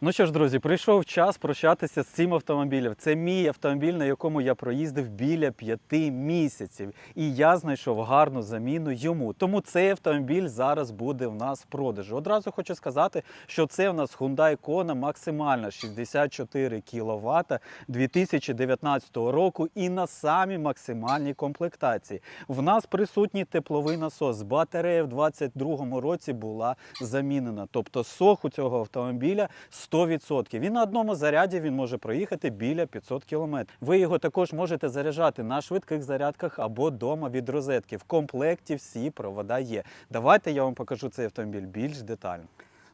Ну що ж, друзі, прийшов час прощатися з цим автомобілем. Це мій автомобіль, на якому я проїздив біля п'яти місяців. І я знайшов гарну заміну йому. Тому цей автомобіль зараз буде в нас в продажі. Одразу хочу сказати, що це в нас Hyundai Kona максимальна 64 кВт 2019 року і на самій максимальній комплектації. В нас присутній тепловий насос. Батарея в 2022 році була замінена. Тобто сох у цього автомобіля 100%. Він на одному заряді він може проїхати біля 500 км. Ви його також можете заряджати на швидких зарядках або вдома від розетки. В комплекті всі провода є. Давайте я вам покажу цей автомобіль більш детально.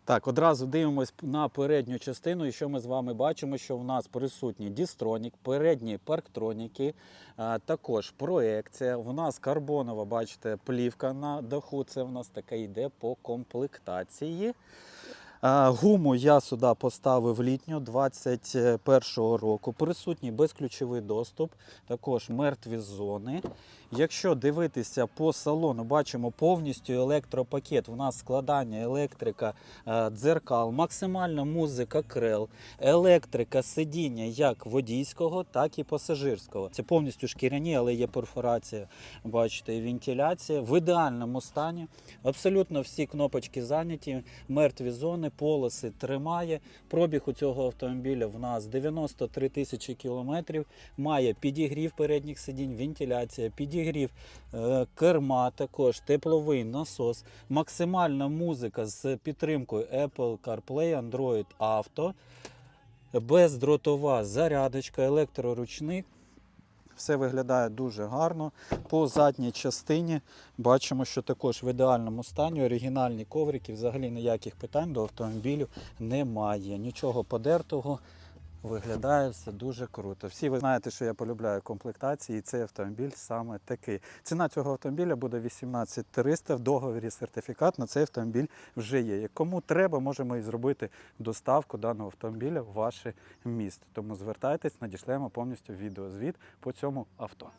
Так, одразу дивимось на передню частину, і що ми з вами бачимо, що в нас присутній дістронік, передні парктроніки, також проекція. В нас карбонова, бачите, плівка на даху. Це в нас таке йде по комплектації. Гуму я сюди поставив літню 21 року. Присутній безключовий доступ, також мертві зони. Якщо дивитися по салону, бачимо повністю електропакет. У нас складання електрика е, дзеркал, максимальна музика крел, електрика сидіння як водійського, так і пасажирського. Це повністю шкіряні, але є перфорація. Бачите, вентиляція в ідеальному стані. Абсолютно всі кнопочки зайняті, мертві зони, полоси тримає. Пробіг у цього автомобіля в нас 93 тисячі кілометрів. Має підігрів передніх сидінь, вентиляція, підігрів е, керма, також тепловий насос, максимальна музика з підтримкою Apple CarPlay, Android Auto, бездротова зарядочка, електроручник. Все виглядає дуже гарно. По задній частині бачимо, що також в ідеальному стані оригінальні коврики, взагалі ніяких питань до автомобілю немає. Нічого подертого. Виглядає все дуже круто. Всі ви знаєте, що я полюбляю комплектації, і цей автомобіль саме такий. Ціна цього автомобіля буде 18 300, в договорі сертифікат на цей автомобіль вже є. Кому треба, можемо і зробити доставку даного автомобіля в ваше місто. Тому звертайтесь, надішлемо повністю відеозвіт по цьому авто.